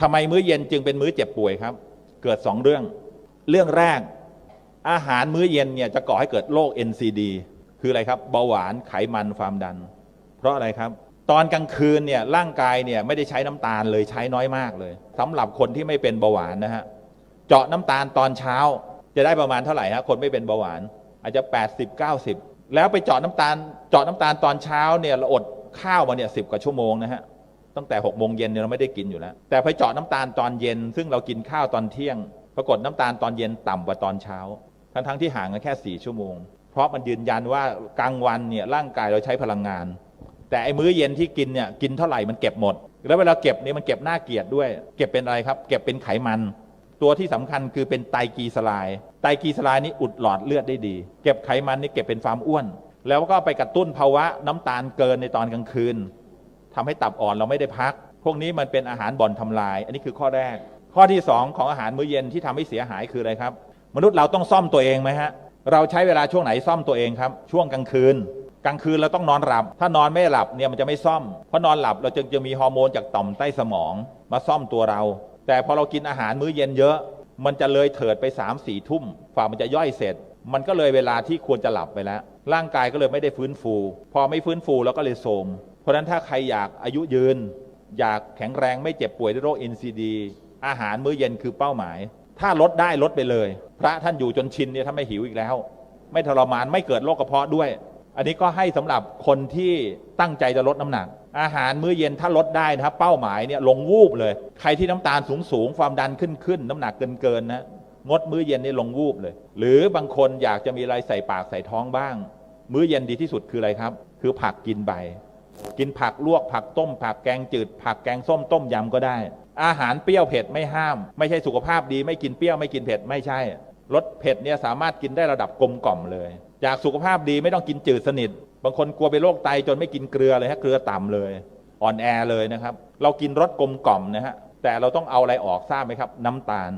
ทำไมมื้อเย็นจึงเป็นมื้อเจ็บป่วยครับ เกิด 2 เรื่อง เรื่องแรก อาหารมื้อเย็นเนี่ยจะก่อให้เกิดโรค NCD คืออะไรครับเบาหวานไขมันความดัน เพราะอะไรครับ ตอนกลางคืนเนี่ยร่างกายเนี่ยไม่ได้ใช้น้ำตาลเลยใช้น้อยมากเลยสำหรับคนที่ไม่เป็นเบาหวานนะฮะเจาะน้ำตาลตอนเช้า จะได้ประมาณเท่าไหร่ฮะคนไม่เป็นเบาหวาน อาจจะ 80 90 แล้วไปเจาะน้ำตาล เจาะน้ำตาลตอนเช้าเนี่ยเราอดข้าวมาเนี่ยสิกว่าชั่วโมงนะฮะ ตั้งแต่6กโมงเย็นเนี่ยเราไม่ได้กินอยู่แล้ว แต่ไปเจาะน้ำตาลตอนเย็น ซึ่งเรากินข้าวตอนเที่ยง ปรากฏน้ำตาลตอนเย็นต่ำกว่าตอนเช้า ทั้งทั้งที่ห่างกันแค่4ชั่วโมง เพราะมันยืนยันว่ากลางวันเนี่ยร่างกายเราใช้พลังงาน แต่ไอ้มื้อเย็นที่กินเนี่ยกินเท่าไหร่มันเก็บหมด แล้วเวลาเก็บเนี่ยมันเก็บหน้าเกลียดด้วย เก็บเป็นอะไรครับ เก็บเป็นไขมัน ตัวที่สำคัญคือเป็นไตรกลีเซอไรด์ไตรกลีเซอไรด์นี่อุดหลอดเลือดได้ดี เก็บไขมันนี่เก็บเป็นความอ้วน แล้วก็ไปกระตุ้นภาวะน้ำตาลเกินในตอนกลางคืน ทำให้ตับอ่อนเราไม่ได้พัก พวกนี้มันเป็นอาหารบ่อนทำลาย อันนี้คือข้อแรก ข้อที่สองของอาหารมื้อเย็นที่ทำให้เสียหายคืออะไรครับ มนุษย์เราต้องซ่อมตัวเองไหมฮะเราใช้เวลาช่วงไหนซ่อมตัวเองครับ ช่วงกลางคืน กลางคืนเราต้องนอนหลับ ถ้านอนไม่หลับเนี่ยมันจะไม่ซ่อม เพราะนอนหลับเราจึงจะมีฮอร์โมนจากต่อมใต้สมองมาซ่อมตัวเรา แต่พอเรากินอาหารมื้อเย็นเยอะ มันจะเลยเถิดไป3ามสี่ทุ่มฝ่ามันจะย่อยเสร็จมันก็เลยเวลาที่ควรจะหลับไปแล้ว ร่างกายก็เลยไม่ได้ฟื้นฟู พอไม่ฟื้นฟูแล้วก็เลยโทมเพราะฉะนั้นถ้าใครอยากอายุยืน อยากแข็งแรงไม่เจ็บป่วยด้วยโรค NCD อาหารมื้อเย็นคือเป้าหมาย ถ้าลดได้ลดไปเลย พระท่านอยู่จนชินเนี่ยท่านไม่หิวอีกแล้ว ไม่ทรมานไม่เกิดโรคกระเพาะด้วย อันนี้ก็ให้สำหรับคนที่ตั้งใจจะลดน้ำหนัก อาหารมื้อเย็นถ้าลดได้นะครับเป้าหมายเนี่ยลงวูบเลย ใครที่น้ำตาลสูงสูงความดันขึ้นขึ้นน้ำหนักเกินเกินนะ งดมื้อเย็นนี่ลงวูบเลย หรือบางคนอยากจะมีอะไรใส่ปากใส่ท้องบ้าง มื้อเย็นดีที่สุดคืออะไรครับ คือผักกินใบ กินผักลวกผักต้ม ผักแกงจืด ผักแกงส้มต้มยำก็ได้ อาหารเปรี้ยวเผ็ดไม่ห้าม ไม่ใช่สุขภาพดี ไม่กินเปรี้ยวไม่กินเผ็ดไม่ใช่รสเผ็ดเนี่ยสามารถกินได้ระดับกลมกล่อมเลยอยากสุขภาพดีไม่ต้องกินจืดสนิท บางคนกลัวเป็นโรคไตจนไม่กินเกลือเลยฮะเกลือต่ำเลย อ่อนแอเลยนะครับ เรากินรสกลมกล่อมนะฮะแต่เราต้องเอาอะไรออกทราบไหมครับ น้ำตาล